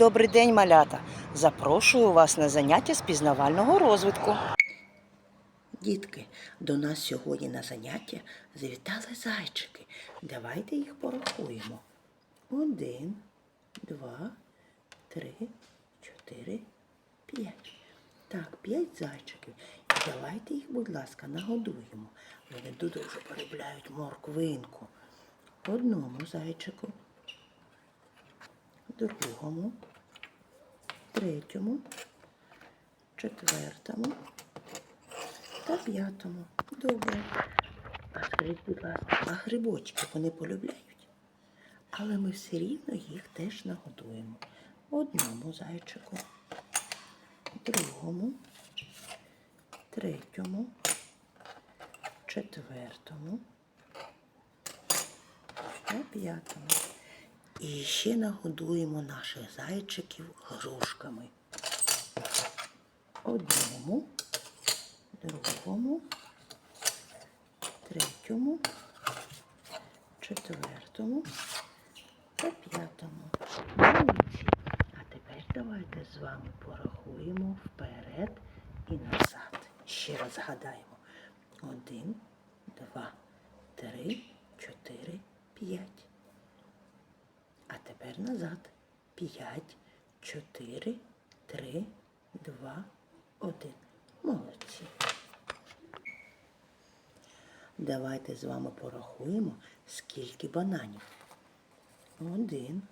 Добрий день, малята! Запрошую вас на заняття з пізнавального розвитку. Дітки, до нас сьогодні на заняття завітали зайчики. Давайте їх порахуємо. Один, два, три, чотири, п'ять. Так, п'ять зайчиків. Давайте їх, будь ласка, нагодуємо. Вони дуже полюбляють морквинку. Одному зайчику, другому, третьому, четвертому та п'ятому. Добре. А скажіть, будь ласка, а грибочки вони полюбляють? Але ми все рівно їх теж нагодуємо. Одному зайчику, другому, третьому, четвертому та п'ятому. І ще нагодуємо наших зайчиків грушками. Одному, другому, третьому, четвертому та п'ятому. А тепер давайте з вами порахуємо вперед і назад. Ще раз згадаємо. Один, два, три, чотири, п'ять. А тепер назад. П'ять, чотири, три, два, один. Молодці. Давайте з вами порахуємо, скільки бананів. Один,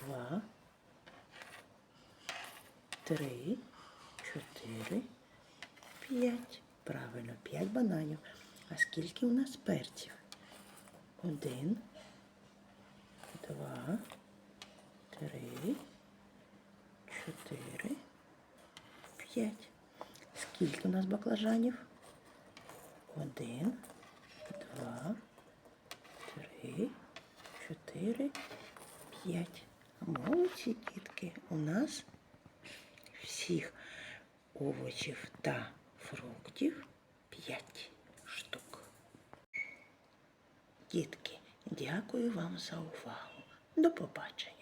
два, три, чотири, п'ять. Правильно, п'ять бананів. А скільки у нас перців? Один, два, три, чотири, п'ять. Скільки у нас баклажанів? Один, два, три, чотири, п'ять. Молодці дітки. У нас всіх овочів та фруктів п'ять штук. Дітки, дякую вам за увагу. До побачення.